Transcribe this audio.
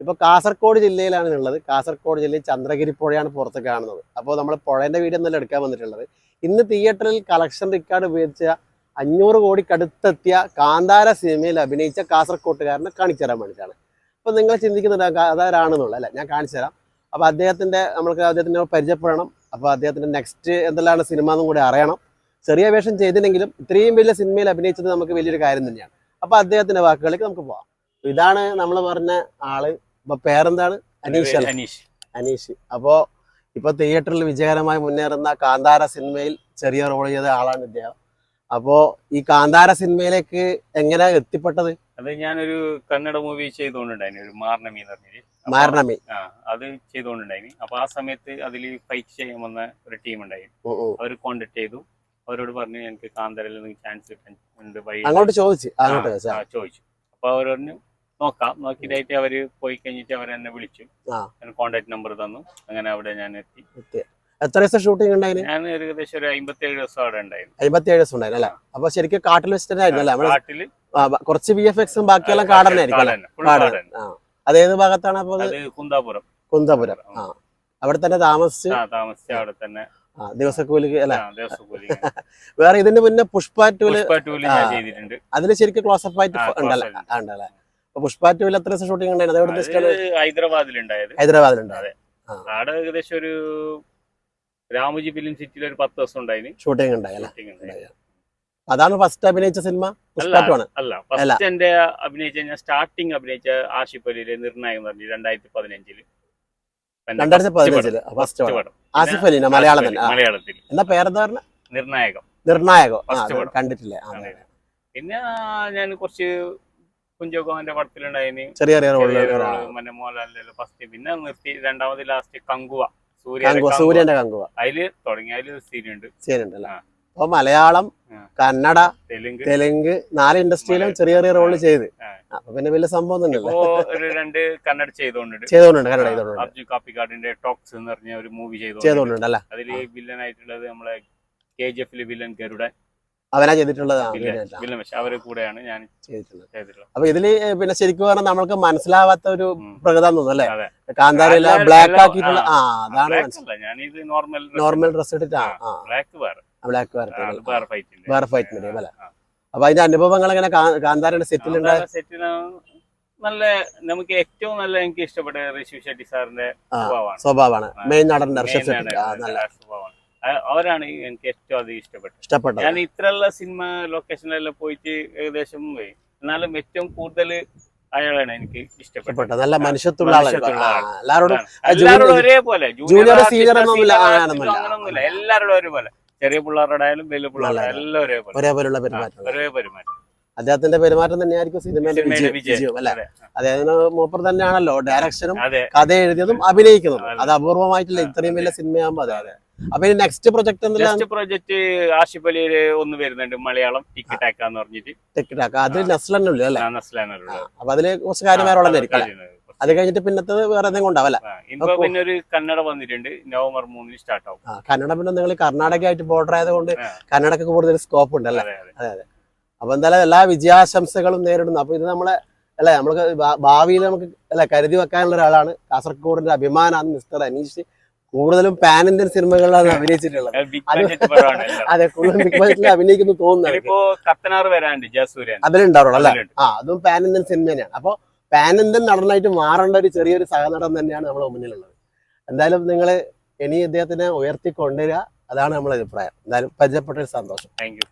ഇപ്പൊ കാസർഗോഡ് ജില്ലയിലാണ് ഉള്ളത്. കാസർഗോഡ് ജില്ലയിൽ ചന്ദ്രഗിരി പുഴയാണ് പുറത്ത് കാണുന്നത്. അപ്പോൾ നമ്മൾ പുഴേന്റെ വീഡിയോ ഒന്നല്ല എടുക്കാൻ വന്നിട്ടുള്ളത്. ഇന്ന് തിയേറ്ററിൽ കളക്ഷൻ റിക്കാർഡ് ഉപയോഗിച്ച അഞ്ഞൂറ് കോടിക്കടുത്തെത്തിയ കാന്താര സിനിമയിൽ അഭിനയിച്ച കാസർകോട്ടുകാരനെ കാണിച്ചു തരാൻ വേണ്ടിയിട്ടാണ്. അപ്പോൾ നിങ്ങൾ ചിന്തിക്കുന്നുണ്ട് അതാരാണെന്നുള്ള അല്ല? ഞാൻ കാണിച്ചു തരാം. അപ്പോൾ അദ്ദേഹത്തിന്റെ നമ്മൾക്ക് അദ്ദേഹത്തിനെ പരിചയപ്പെടണം. അപ്പോൾ അദ്ദേഹത്തിന്റെ നെക്സ്റ്റ് എന്തെല്ലാം സിനിമ എന്നും കൂടി അറിയണം. ചെറിയ വേഷം ചെയ്തില്ലെങ്കിലും ഇത്രയും വലിയ സിനിമയിൽ അഭിനയിച്ചത് നമുക്ക് വലിയൊരു കാര്യം തന്നെയാണ്. അപ്പോൾ അദ്ദേഹത്തിന്റെ വാക്കുകളിലേക്ക് നമുക്ക് പോവാം. ഇതാണ് നമ്മൾ പറഞ്ഞ ആൾ. ഇപ്പൊ പേരെന്താണ്? അനീഷ്? അനീഷ്. അനീഷ്. അപ്പോ ഇപ്പൊ തിയേറ്ററിൽ വിജയകരമായി മുന്നേറുന്ന കാന്താര സിനിമയിൽ ചെറിയ റോൾ ചെയ്ത ആളാണ് ഇദ്ദേഹം. അപ്പോ ഈ കാന്താര സിനിമയിലേക്ക് എങ്ങനെ എത്തിപ്പെട്ടത്? അത് ഞാനൊരു കന്നഡ മൂവി ചെയ്തുകൊണ്ടുണ്ടായിന് ഒരു മാർണമി എന്ന് പറഞ്ഞിട്ട്. മാരണമി ആ അത് ചെയ്തുകൊണ്ടുണ്ടായിന്. അപ്പൊ ആ സമയത്ത് അതിൽ ഫൈറ്റ് ചെയ്യാൻ വന്ന ഒരു ടീം ഉണ്ടായി. അവർ കോണ്ടാക്ട് ചെയ്തു. അവരോട് പറഞ്ഞു എനിക്ക് കാന്തരയിൽ നിന്ന് ചാൻസ് കിട്ടാൻ ഉണ്ട് വഴി അങ്ങോട്ട് ചോദിച്ചു അപ്പൊ അവർ പറഞ്ഞു നോക്കാം. നോക്കിയതായിട്ട് അവർ പോയി കഴിഞ്ഞിട്ട് അവർ എന്നെ വിളിച്ചു. കോണ്ടാക്ട് നമ്പർ തന്നു. അങ്ങനെ അവിടെ ഞാൻ എത്തി. എത്ര ദിവസം ഷൂട്ടിംഗ് ഉണ്ടായിരുന്നു ഞാൻ ഏകദേശം ഒരു അമ്പത്തേഴ് ദിവസം അവിടെ ഉണ്ടായിരുന്നു. അമ്പത്തിയേഴ് ദിവസം ഉണ്ടായിരുന്നു അല്ലേ? അപ്പൊ ശരിക്കും കാട്ടിൽ വെച്ചിട്ട് തന്നെ ആയിരുന്നു അല്ലേ കാട്ടിൽ കുറച്ച് ബി എഫ് എക്സും ബാക്കിയെല്ലാം കാടന്നെ ആയിരിക്കും അല്ലേ? കാടന്നെ, full കാട്. കാടന്നെ. ആ. അതേത് ഭാഗത്താണ് അപ്പൊ കുന്താപുരം അത് കുന്താപുരം. ആ. അവിടെ തന്നെ താമസിച്ച്? താമസിച്ച അവിടെ തന്നെ. ദിവസക്കൂലി അല്ലെ? വേറെ ഇതിന്റെ മുന്നേ പുഷ്പ ടൂൽ അതിൽ ശരിക്കും ക്ലോസപ്പ് ആയിട്ട് ഉണ്ടല്ലേ? ഉണ്ടല്ലേ? പുഷ്പ ടൂൽ എത്ര ദിവസം ഷൂട്ടിംഗ് ഉണ്ടായിരുന്നു? ഹൈദരാബാദിലുണ്ടായത്. ഹൈദരാബാദിലുണ്ടായത്. ഏകദേശം ഒരു രാമുജി ഫിലിം സിറ്റിയിൽ ഒരു പത്ത് ദിവസം ഉണ്ടായിരുന്നു ഷൂട്ടിംഗ് ഉണ്ടായി. അതാണ് ഫസ്റ്റ് അഭിനയിച്ച സിനിമ അല്ല. ഫസ്റ്റ് എന്റെ അഭിനയിച്ച ഞാൻ സ്റ്റാർട്ടിങ് അഭിനയിച്ച ആഷിഫ് അലിയിലെ നിർണായകം പറഞ്ഞു രണ്ടായിരത്തി പതിനഞ്ചിൽ രണ്ടായിരത്തി പതിനഞ്ചിൽ ഫസ്റ്റ് പടം. ആസിഫ് അലി, മലയാളത്തിൽ. എന്നാ പേരെന്താ പറഞ്ഞ? നിർണായകം. നിർണായകോ. കണ്ടിട്ടില്ലേ. പിന്നെ ഞാൻ കുറച്ച് കുഞ്ചോകോന്റെ പടത്തിലുണ്ടായിന്. ചെറിയ മറ്റേ മോഹൻലാലിന്റെ ഫസ്റ്റ് പിന്നെ നിർത്തി രണ്ടാമത് ലാസ്റ്റ് കങ്കുവ. സൂര്യ സൂര്യന്റെ കങ്കുവ. അതിൽ തുടങ്ങി അതിൽ സീനുണ്ട് സീനുണ്ട്. അപ്പൊ മലയാളം കന്നഡ തെലുങ്ക്. തെലുങ്ക് നാല് ഇൻഡസ്ട്രിയിലും ചെറിയ ചെറിയ റോൾ ചെയ്ത്. അപ്പൊ പിന്നെ വലിയ സംഭവം ഇപ്പോ ഒരു രണ്ട് കന്നഡ ചെയ്തോണ്ടുണ്ട്. ചെയ്തോണ്ടുണ്ട് കന്നഡ ചെയ്തോണ്ടുണ്ട്. അബ്ജു കാപ്പിക്കാടിന്റെ ടോക്സ് എന്ന് പറഞ്ഞ ഒരു മൂവി ചെയ്തു ചെയ്തോണ്ടുണ്ട് അല്ലേ? അതിൽ വില്ലൻ ആയിട്ടുള്ളത് നമ്മളെ കെ ജി എഫിലെ വില്ലൻ ഗരുഡൻ. അവനാ ചെയ്തിട്ടുള്ളത് അവരെ കൂടെയാണ് ഞാൻ അപ്പൊ ഇതിൽ പിന്നെ ശരിക്കും പറഞ്ഞാൽ നമ്മൾക്ക് മനസ്സിലാവാത്ത ഒരു. പ്രകൃതം തോന്നുന്നു അല്ലേ. കാന്താരിയില ബ്ലാക്ക് ആക്കിയിട്ടുള്ള ആ അതാണ് നോർമൽ ഡ്രസ് ഇട്ടിട്ട്? ആ ആ. ബ്ലാക്ക് വേറെ. ബ്ലാക്ക് ആ, അത് വരട്ടെ വേറെ ഫൈറ്റ് വേറെ fight medium അല്ലേ? അപ്പൊ അതിന്റെ അനുഭവങ്ങൾ എങ്ങനെ കാന്താരയുടെ സെറ്റിലുണ്ടായ സെറ്റിന് നല്ല നമുക്ക് ഏറ്റവും നല്ല എനിക്ക് ഇഷ്ടപ്പെട്ട ഋഷി ഷെട്ടി സാറിന്റെ സ്വഭാവമാണ്. മെയിൻ നടന്റെ സ്വഭാവമാണ്. അവരാണ് എനിക്ക് ഏറ്റവും അധികം ഇഷ്ടപ്പെട്ടത്. ഇഷ്ടപ്പെട്ടത്. ഞാൻ ഇത്രയുള്ള സിനിമ ലൊക്കേഷനിലെല്ലാം പോയിട്ട് ഏകദേശം പോയി. എന്നാലും ഏറ്റവും കൂടുതൽ അയാളാണ് എനിക്ക് ഇഷ്ടപ്പെട്ടത്. നല്ല മനുഷ്യത്തുള്ള എല്ലാരോടും എല്ലാവരോടും ഒരേപോലെ. ആ, artist അങ്ങനൊന്നുമില്ല. എല്ലാവരോടും ഒരേപോലെ. ചെറിയ പിള്ളേരുടെ വലിയ പിള്ളേരുടെ എല്ലാം ഒരേപോലെ. ഒരേപോലുള്ള പെരുമാറ്റം ഒരേ പെരുമാറ്റം. അദ്ദേഹത്തിന്റെ പെരുമാറ്റം തന്നെയായിരിക്കും സിനിമയുടെ വിജയം അല്ലെ. അദ്ദേഹത്തിന് മൂപ്പർ തന്നെയാണല്ലോ ഡയറക്ഷനും കഥ എഴുതിയതും അഭിനയിക്കുന്നതും. അത്. അപൂർവമായിട്ടില്ല ആ, ഇത്രയും വലിയ സിനിമയാകുമ്പോ അതെ അതെ. അപ്പൊ next project next project Ashif അലിയിൽ ഒന്ന് വരുന്നുണ്ട് മലയാളം ടിക്കറ്റ് എന്ന് പറഞ്ഞിട്ട്. ടെക്കിട്ടാക്ക അത് നസ്ലല്ലേ അല്ലെ? നസ്ലാനുള്ള അപ്പൊ അതിൽ കുറച്ച് കാര്യമായ ഉള്ളതായിരിക്കും അല്ലെ? അത് കഴിഞ്ഞിട്ട് പിന്നത്തെ വേറെ എന്തെങ്കിലും ഉണ്ടാവും ഇപ്പൊ പിന്നെ ഒരു കന്നഡ വന്നിട്ടുണ്ട് നവംബർ മൂന്നിന് സ്റ്റാർട്ട് ആവും. കന്നഡ പിന്നെ നിങ്ങൾ കർണാടക ആയിട്ട് ബോർഡർ ആയതുകൊണ്ട്. കന്നഡക്ക് കൂടുതൽ സ്കോപ്പ് ഉണ്ട് അല്ലേ? അതെ അതെ. അപ്പൊ എന്തായാലും എല്ലാ വിജയാശംസകളും നേരിടുന്നു. അപ്പൊ ഇത് നമ്മളെ അല്ലെ നമ്മൾക്ക് ഭാവിയിൽ നമുക്ക് അല്ലെ കരുതി വെക്കാനുള്ള ഒരാളാണ് കാസർഗോഡിന്റെ അഭിമാനാണ് മിസ്റ്റർ അനീഷ്. കൂടുതലും പാൻ ഇന്ത്യൻ സിനിമകളിലാണ് അഭിനയിച്ചിട്ടുള്ളത്. അതെ കൂടുതലും ബിഗ് ബജറ്റിൽ അഭിനയിക്കുന്നു തോന്നുന്നു അതിലുണ്ടാവുള്ളൂ അല്ലെ. ആ അതും പാൻ ഇന്ത്യൻ സിനിമ തന്നെയാണ് അപ്പൊ പാൻ ഇന്ത്യൻ നടനായിട്ട് മാറേണ്ട ഒരു ചെറിയൊരു സഹനടൻ തന്നെയാണ് നമ്മുടെ മുന്നിലുള്ളത്. എന്തായാലും നിങ്ങൾ ഇനി ഇദ്ദേഹത്തിനെ ഉയർത്തി കൊണ്ടുവരിക അതാണ് നമ്മളെ അഭിപ്രായം. എന്തായാലും പരിചയപ്പെട്ട ഒരു സന്തോഷം. Thank you